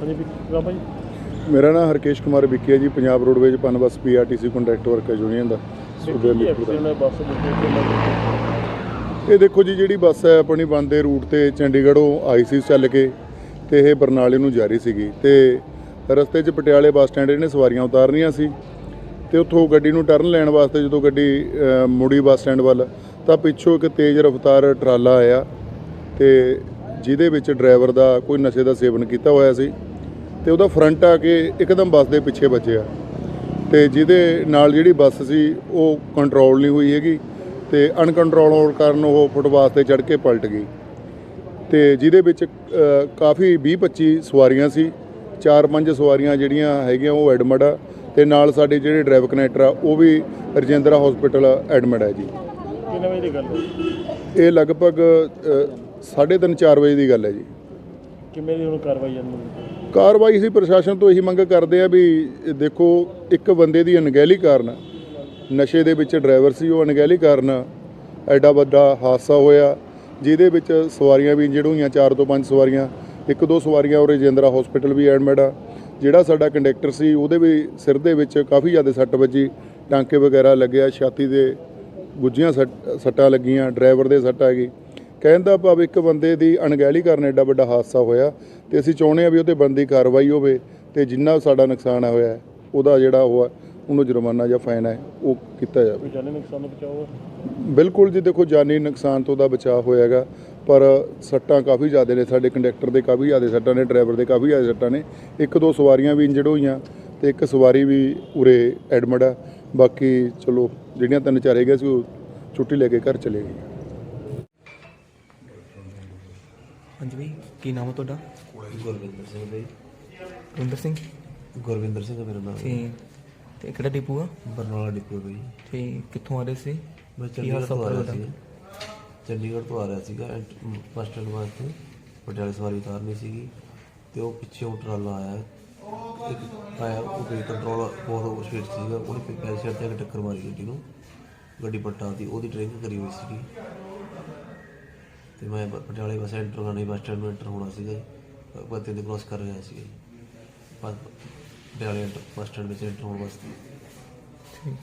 ਹਾਂਜੀ ਵੀ ਬਾਬਾ ਜੀ। ਮੇਰਾ ਨਾਮ ਹਰਕੇਸ਼ ਕੁਮਾਰ ਵਿੱਕੀ ਹੈ ਜੀ Punjab roadways Punbus PRTC contract worker union ਦਾ। ਸੂਬੇ ਇਹ ਦੇਖੋ ਜੀ ਜਿਹੜੀ ਬੱਸ ਹੈ ਆਪਣੀ ਬੰਦੇ ਰੂਟ ਤੇ ਚੰਡੀਗੜ੍ਹੋਂ ਆਈ ਸੀ ਚੱਲ ਕੇ ਤੇ ਇਹ ਬਰਨਾਲੇ ਨੂੰ ਜਾ ਰਹੀ ਸੀਗੀ ਤੇ ਰਸਤੇ 'ਚ ਪਟਿਆਲੇ ਬੱਸ ਸਟੈਂਡ ਇਹਨੇ ਸਵਾਰੀਆਂ ਉਤਾਰਨੀਆਂ ਸੀ ਤੇ ਉੱਥੋਂ ਗੱਡੀ ਨੂੰ ਟਰਨ ਲੈਣ ਵਾਸਤੇ ਜਦੋਂ ਗੱਡੀ ਮੁੜੀ ਬੱਸ ਸਟੈਂਡ ਵੱਲ ਤਾਂ ਪਿੱਛੋਂ ਇੱਕ ਤੇਜ਼ ਰਫ਼ਤਾਰ ਟਰਾਲਾ ਆਇਆ ਤੇ ਜਿਹਦੇ ਵਿੱਚ ਡਰਾਈਵਰ ਦਾ ਕੋਈ ਨਸ਼ੇ ਦਾ ਸੇਵਨ ਕੀਤਾ ਹੋਇਆ ਸੀ ਤੇ ਉਹਦਾ ਫਰੰਟ ਆ ਕੇ ਇੱਕਦਮ ਬੱਸ ਦੇ ਪਿੱਛੇ ਵੱਜਿਆ। ਤੇ ਜਿਹਦੇ ਨਾਲ ਜਿਹੜੀ ਬੱਸ ਸੀ ਉਹ ਕੰਟਰੋਲ ਨਹੀਂ ਹੋਈ ਹੈਗੀ ਤੇ ਅਨਕੰਟਰੋਲ ਹੋਣ ਕਾਰਨ ਉਹ ਫੁੱਟਪਾਥ ਤੇ ਚੜ੍ਹ ਕੇ ਪਲਟ ਗਈ। ਤੇ ਜਿਹਦੇ ਵਿੱਚ ਕਾਫੀ 20 25 ਸਵਾਰੀਆਂ ਸੀ ਚਾਰ ਪੰਜ ਸਵਾਰੀਆਂ ਜਿਹੜੀਆਂ ਹੈਗੀਆਂ ਉਹ ਐਡਮਿਟ ਆ ਤੇ ਨਾਲ ਸਾਡੇ ਜਿਹੜੇ ਡਰਾਈਵਰ ਕਨੈਕਟਰ ਆ ਉਹ ਵੀ ਰਜਿੰਦਰਾ ਹਸਪੀਟਲ ਐਡਮਿਟ ਹੈ ਜੀ। ਕਿੰਨੇ ਵਜੇ ਦੀ ਗੱਲ ਹੈ? ਇਹ ਲਗਭਗ 3:30 4 ਵਜੇ ਦੀ ਗੱਲ ਹੈ ਜੀ। ਕਿਵੇਂ ਦੀ ਹੁਣ ਕਾਰਵਾਈ ਜਾਂਦੀ ਕਾਰਵਾਈ ਸੀ ਪ੍ਰਸ਼ਾਸਨ ਤੋਂ ਇਹੀ ਮੰਗ ਕਰਦੇ ਆ ਵੀ ਦੇਖੋ ਇੱਕ ਬੰਦੇ ਦੀ ਅਣਗਹਿਲੀ ਕਾਰਨ ਨਸ਼ੇ ਦੇ ਵਿੱਚ ਡਰਾਈਵਰ ਸੀ ਉਹ ਅਣਗਹਿਲੀ ਕਾਰਨ ਐਡਾ ਵੱਡਾ ਹਾਦਸਾ ਹੋਇਆ ਜਿਹਦੇ ਵਿੱਚ ਸਵਾਰੀਆਂ ਵੀ ਇੰਜਰਡ ਹੋਈਆਂ ਚਾਰ ਤੋਂ ਪੰਜ ਸਵਾਰੀਆਂ ਇੱਕ ਦੋ ਸਵਾਰੀਆਂ ਉਹ ਰਜਿੰਦਰਾ ਹਸਪੀਟਲ ਵੀ ਐਡਮਿਟ ਆ ਜਿਹੜਾ ਸਾਡਾ ਕੰਡਕਟਰ ਸੀ ਉਹਦੇ ਵੀ ਸਿਰ ਦੇ ਵਿੱਚ ਕਾਫੀ ਜ਼ਿਆਦਾ ਸੱਟ ਵੱਜੀ ਟਾਂਕੇ ਵਗੈਰਾ ਲੱਗਿਆ ਛਾਤੀ ਦੇ ਗੁੱਜੀਆਂ ਸੱਟਾਂ ਲੱਗੀਆਂ ਡਰਾਈਵਰ ਦੇ ਸੱਟ ਆ ਗਈ। ਕਹਿਣ ਦਾ ਭਾਵ ਇੱਕ ਬੰਦੇ ਦੀ ਅਣਗਹਿਲੀ ਕਾਰਨ ਐਡਾ ਵੱਡਾ ਹਾਦਸਾ ਹੋਇਆ ਤੇ ਅਸੀਂ ਚਾਹੁੰਦੇ ਹਾਂ ਵੀ ਉਹਤੇ ਬੰਦੀ ਕਾਰਵਾਈ ਹੋਵੇ ਤੇ ਜਿੰਨਾ ਸਾਡਾ ਨੁਕਸਾਨ ਹੋਇਆ ਹੈ, ਉਹਦਾ ਜਿਹੜਾ ਉਹ ਹੈ ਉਹਨੂੰ ਜੁਰਮਾਨਾ ਜਾਂ ਫਾਈਨ ਹੈ ਉਹ ਕੀਤਾ ਜਾਵੇ। ਕੋਈ ਜਾਨੀ ਨੁਕਸਾਨ ਤੋਂ ਬਚਾਓ ਬਿਲਕੁਲ ਜੀ ਦੇਖੋ ਜਾਨੀ ਨੁਕਸਾਨ ਤੋਂ ਦਾ ਬਚਾਅ ਹੋਇਆਗਾ ਪਰ ਸੱਟਾਂ ਕਾਫੀ ਜ਼ਿਆਦਾ ਨੇ ਸਾਡੇ ਕੰਡਕਟਰ ਦੇ ਕਾਫੀ ਜ਼ਿਆਦਾ ਸੱਟਾਂ ਨੇ ਡਰਾਈਵਰ ਦੇ ਕਾਫੀ ਜ਼ਿਆਦਾ ਸੱਟਾਂ ਨੇ। ਇੱਕ ਦੋ ਸਵਾਰੀਆਂ ਵੀ ਇੰਜਰਡ ਹੋਈਆਂ ਤੇ ਇੱਕ ਸਵਾਰੀ ਵੀ ਉਰੇ ਐਡਮਿਟ ਆ। ਬਾਕੀ ਚਲੋ ਜਿਹੜੀਆਂ ਤਿੰਨ ਚਾਰ ਹੈਗੇ ਸੀ ਉਹ ਛੁੱਟੀ ਲੈ ਕੇ ਘਰ ਚਲੇ ਗਏ ਹਾਂਜੀ ਬਈ ਕੀ ਨਾਮ ਹੈ ਤੁਹਾਡਾ? ਗੁਰਵਿੰਦਰ ਸਿੰਘ ਬਈ। ਰਵਿੰਦਰ ਸਿੰਘ? ਗੁਰਵਿੰਦਰ ਸਿੰਘ ਮੇਰਾ ਨਾਮ। ਤੇ ਤੇ ਕਿਹੜਾ ਡਿਪੂ ਆ? ਬਰਨਾਲਾ ਡਿਪੂ ਬਈ। ਤੇ ਕਿੱਥੋਂ ਆ ਰਹੇ ਸੀ? ਮੈਂ ਚੰਡੀਗੜ੍ਹ ਤੋਂ ਆ ਰਿਹਾ ਸੀ। ਚੰਡੀਗੜ੍ਹ ਤੋਂ ਆ ਰਿਹਾ ਸੀਗਾ ਬੱਸ ਸਟੈਂਡ ਵਾਸਤੇ। ਪਟਿਆਲੇ ਸਵਾਰੀ ਉਤਾਰਨੀ ਸੀਗੀ। ਤੇ ਉਹ ਪਿੱਛੋਂ ਟਰਾਲਾ ਆਇਆ। ਇੱਕ ਆਇਆ ਉਹ ਕੋਈ ਕੰਟਰੋਲ ਬਹੁਤ ਸਪੀਡ ਸੀਗਾ। ਉਹਨੇ ਪੈ- ਪੈਰ ਛੱਡ ਕੇ ਟੱਕਰ ਮਾਰੀ ਗੱਡੀ ਨੂੰ। ਗੱਡੀ ਪਲਟਾ ਦੀ ਉਹਦੀ ਡਰਿੰਕ ਕਰੀ ਹੋਈ ਸੀਗੀ। ਤੇ ਮੈਂ ਪ- ਪਟਿਆਲੇ ਬੱਸ ਐਂਟਰ ਕਰਨੀ ਬੱਸ ਸਟੈਂਡ ਨੂੰ ਐਂਟਰ ਹੋਣਾ ਸੀਗਾ ਜੀ। ਬੱਤੇ ਦੇ ਕ੍ਰੋਸ ਕਰ ਰਿਹਾ ਸੀਗਾ ਜੀ। ਬਸ ਪਟਿਆਲੇ ਐਂਟਰ, ਬੱਸ ਸਟੈਂਡ ਵਿੱਚ ਐਂਟਰ ਹੋਣ ਵਾਸਤੇ ਠੀਕ